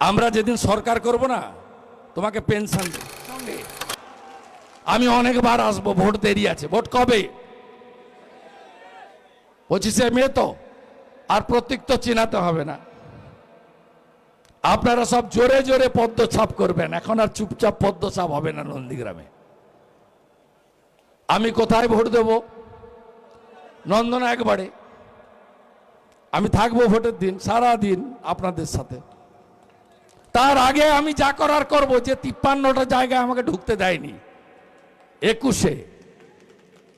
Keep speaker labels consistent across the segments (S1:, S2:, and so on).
S1: আমরা যেদিন সরকার করব না, তোমাকে পেনশন আমি অনেকবার আসব, ভোট দেরি আছে। ভোট কবে? পঁচিশে মে তো, আর প্রতীক তো চিনাতে হবে না। আপনারা সব জোরে জোরে পদ্মছাপ করবেন, এখন আর চুপচাপ পদ্মছাপ হবে না নন্দীগ্রামে। আমি কোথায় ভোট দেব? নন্দনা একবারে। আমি থাকব ভোটের দিন সারা দিন আপনাদের সাথে। তার আগে আমি যা করার করব, যে তিপ্পান্নটা জায়গায় আমাকে ঢুকতে দেয়নি। একুশে,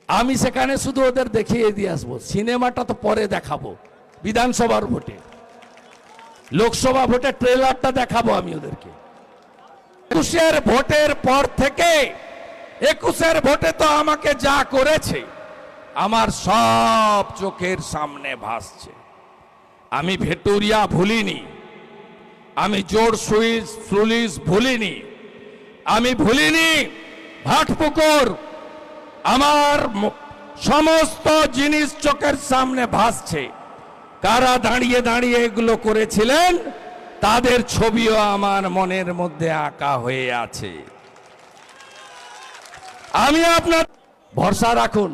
S1: আমি সেখানে শুধু ওদের দেখিয়ে দিয়ে আসব। সিনেমাটা তো পরে দেখাবো, বিধানসভার ভোটে। লোকসভা ভোটে ট্রেলারটা দেখাবো আমি ওদেরকে। একুশের ভোটের পর থেকে, একুশের ভোটে তো আমাকে যা করেছে, আমার সব চোখের সামনে ভাসছে। আমি ভেটুরিয়া ভুলিনি। আমি জোর সুইচ পুলিশ ভুলিনি। আমি ভুলিনি, ভাটপুকুর আমার সমস্ত জিনিস চোখের সামনে ভাসছে। কারা দাঁড়িয়ে দাঁড়িয়ে এগুলো করেছিলেন, তাদের ছবিও আমার মনের মধ্যে আঁকা হয়ে আছে। আমি আপনার ভরসা রাখুন,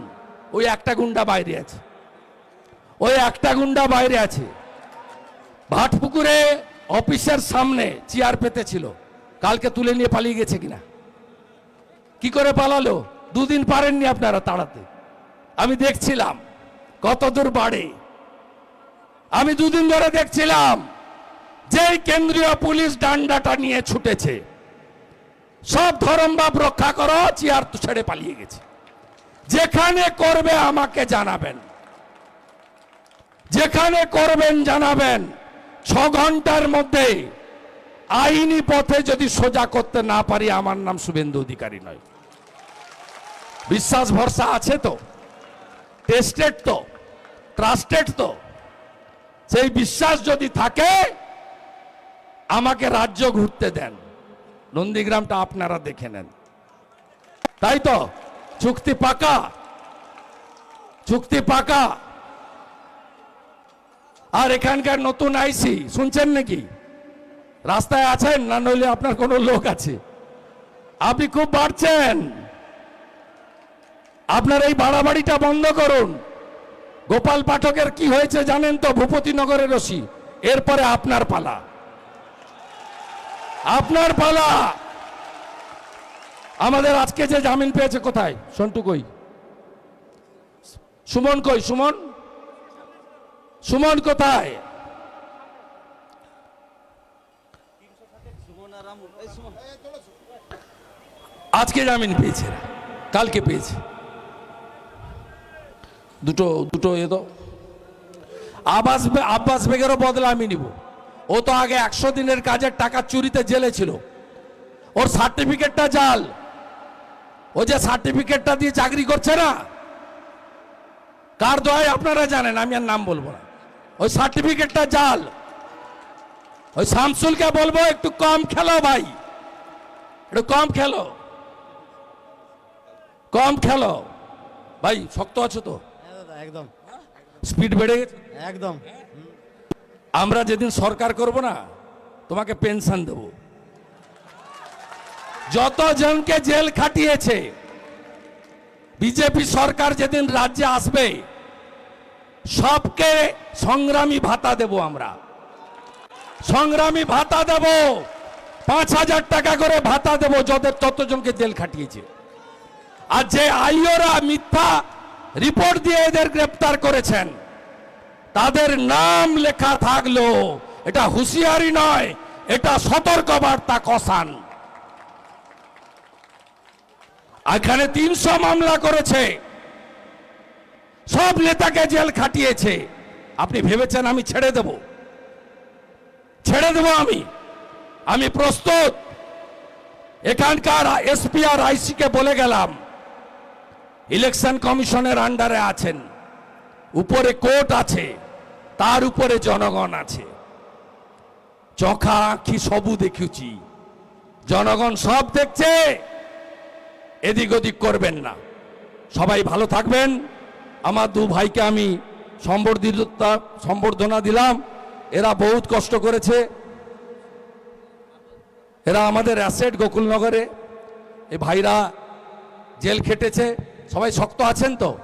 S1: ওই একটা গুন্ডা বাইরে আছে। ওই একটা গুন্ডা বাইরে আছে। ভাটপুকুরে অফিসের সামনে চেয়ার পেতেছিল কালকে তুলে নিয়ে পালিয়ে গেছে কিনা? কি করে পালালো? দুদিন পারেননি আপনারা তাড়াতে। আমি দেখছিলাম কত দূর বাড়ে। আমি দুদিন ধরে দেখছিলাম যেই কেন্দ্রীয় পুলিশ ডান্ডাটা নিয়ে ছুটেছে। সব ধরমবাব রক্ষা করো, চেয়ার ছেড়ে পালিয়ে গেছে। যেখানে করবে আমাকে জানাবেন। যেখানে করবেন জানাবেন। ছ ঘণ্টার মধ্যে আইনি পথে যদি সোজা করতে না পারি, আমার নাম শুভেন্দু অধিকারী নয়। বিশ্বাস ভরসা আছে তো? টেস্টেড তো? ট্রাস্টেড তো? সেই বিশ্বাস যদি থাকে, আমাকে রাজ্য ঘুরতে দেন। নন্দীগ্রামটা আপনারা দেখে নেন। তাই তো? চুক্তি পাকা? চুক্তি পাকা? আর এখানকার নতুন আইসি, শুনছেন নাকি? রাস্তায় আছেন, না নইলে আপনার কোনো লোক আছে? আপনি খুব বাড়ছেন। আপনার এই বাড়াবাড়িটা বন্ধ করুন। গোপাল পাঠকের কি হয়েছে জানেন তো? ভূপতিনগরের রশি এরপরে আপনার পালা। আপনার পালা। আমাদের আজকে যে জামিন পেয়েছে কোথায়? সন্টু কই? সুমন কই? সুমন? সুমন কোথায়? আজকে জামিন পেয়েছে। কালকে পেয়েছে। দুটো দুটো এ তো। আব্বাস আব্বাস বেগেরও বদলা আমি নিব। ও তো আগে একশো দিনের কাজের টাকা চুরিতে জেলে ছিল। ওর সার্টিফিকেটটা জাল। ও যে সার্টিফিকেটটা দিয়ে চাকরি করছে না? কার দয় আপনারা জানেন, আমি আর নাম বলব না। ওই সার্টিফিকেটটা জাল। ওই শামসুলকে বলব একটু কম খেলো ভাই। একটু কম খেলো। কম খেলো। ভাই শক্ত আছো তো?
S2: হ্যাঁ একদম।
S1: স্পিড বেড়ে গেছে?
S2: একদম।
S1: আমরা যেদিন সরকার করব না তোমাকে পেনশন দেব। যতজনকে জেল খাটিয়েছে বিজেপি সরকার যেদিন রাজ্যে আসবে সবকে সংগ্রামী ভাতা দেব আমরা। সংগ্রামী ভাতা দেব। পাঁচ হাজার টাকা করে ভাতা দেব যাদের ততজনকে জেল খাটিয়েছে। আর যে আইওরা মিথ্যা রিপোর্ট দিয়ে এদের গ্রেপ্তার করেছেন, তাদের নাম লেখা থাকল, এটা হুঁশিয়ারি নয়, এটা সতর্ক বার্তা কসান এখানে তিনশো মামলা করেছে। সব নেতাকে জেল খাটিয়েছে। আপনি ভেবেছেন আমি ছেড়ে দেব? ছেড়ে দেব আমি? আমি প্রস্তুত। এখানকার এসপি আর আইসিকে বলে গেলাম, ইলেকশন কমিশনের আন্ডারে আছেন, উপরে কোর্ট আছে, তার উপরে জনগণ আছে। চোখা আঁখি সবু দেখেছি, জনগণ সব দেখছে, এদিক ওদিক করবেন না। সবাই ভালো থাকবেন। আমার দু ভাইকে আমি সম্বর্ধিতা, সম্বর্ধনা দিলাম। এরা বহুত কষ্ট করেছে। এরা আমাদের অ্যাসেট গোকুলনগরে। এই ভাইরা জেল খেটেছে। সবাই শক্ত আছেন তো?